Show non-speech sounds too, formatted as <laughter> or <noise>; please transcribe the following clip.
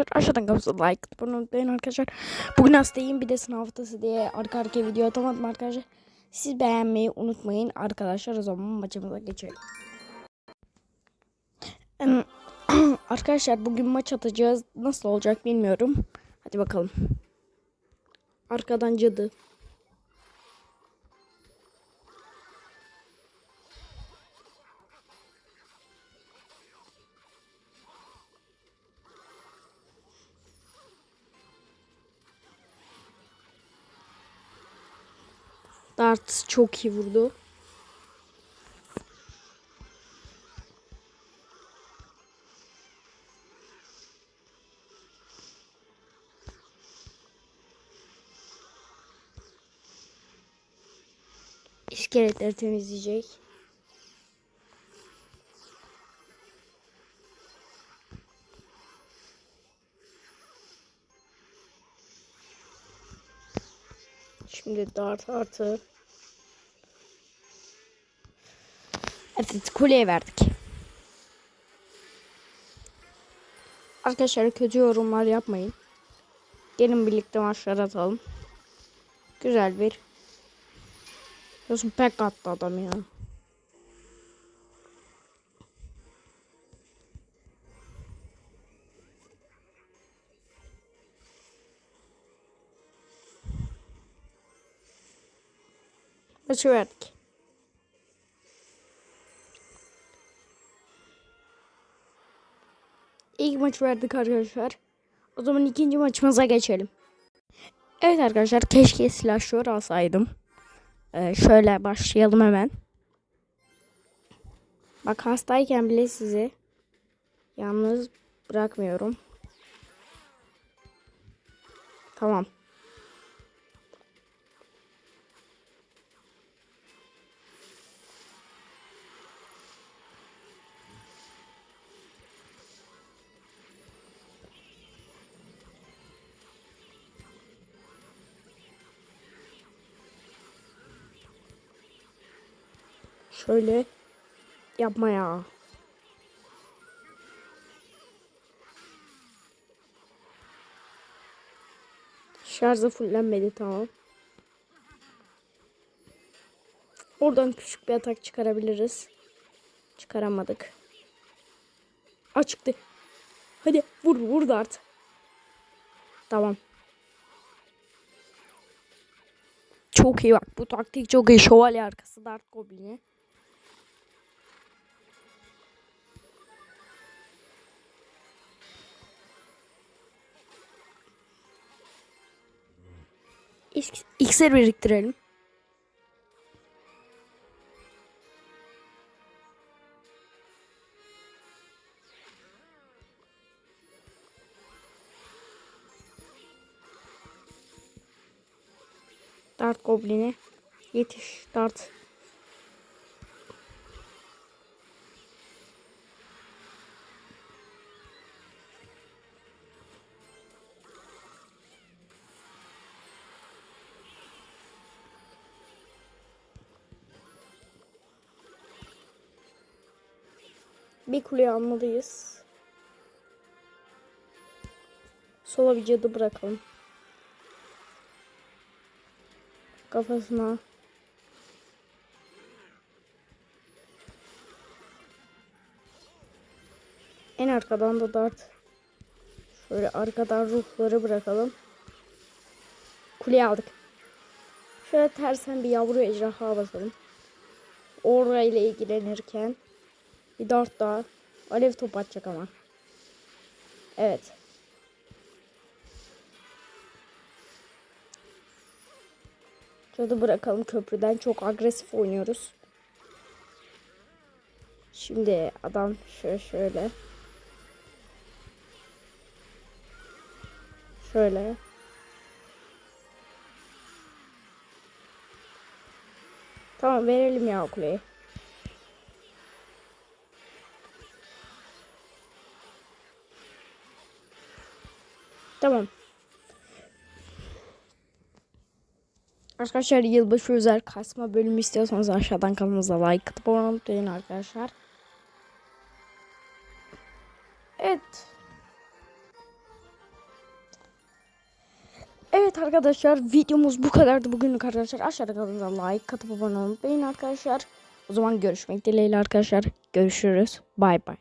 arkadaşlar. Aşağıdan kapısı like bunu unutmayın arkadaşlar. Bugün hastayım bir de sınav haftası diye arka arkaya video atamadım arkadaşlar. Siz beğenmeyi unutmayın arkadaşlar. O zaman maçımıza geçelim. <clears throat> Arkadaşlar bugün maç atacağız. Nasıl olacak bilmiyorum. Hadi bakalım. Arkadan cadı. Dart çok iyi vurdu. İskeletleri temizleyecek. Şimdi dart artı. Evet kuleye verdik. Arkadaşlar kötü yorumlar yapmayın. Gelin birlikte maçlar atalım. Güzel bir. Nasıl pek attı adam ya. Maçı verdik. İlk maç verdik arkadaşlar. O zaman ikinci maçımıza geçelim. Evet arkadaşlar keşke silahşör alsaydım. Ee, şöyle başlayalım hemen. Bak hastayken bile sizi yalnız bırakmıyorum. Tamam. Şöyle yapma ya. Şarjı fullenmedi tamam. Oradan küçük bir atak çıkarabiliriz. Çıkaramadık. Aa çıktı. Hadi vur vur dart. Tamam. Çok iyi bak bu taktik çok iyi. Şövalye arkası dart goblini. İksir biriktirelim. Dart goblini. Yetiş dart. Bir kuleyi almalıyız. Sola bir cadı bırakalım. Kafasına. En arkadan da dart. Şöyle arkadan ruhları bırakalım. Kuleyi aldık. Şöyle tersen bir yavru ejderha basalım. Orayla ilgilenirken bir dart daha. Alev top atacak ama. Evet. Cadı bırakalım köprüden. Çok agresif oynuyoruz. Şimdi adam şöyle şöyle. Şöyle. Tamam verelim ya kuleyi. Tamam. Arkadaşlar yılbaşı özel kasma bölümü istiyorsanız aşağıdan kanalımıza like atıp abone olmayı arkadaşlar. Evet. Evet arkadaşlar videomuz bu kadardı bugünlük arkadaşlar. Aşağıda kanalımıza like katıp abone olmayı arkadaşlar. O zaman görüşmek dileğiyle arkadaşlar. Görüşürüz. Bay bay.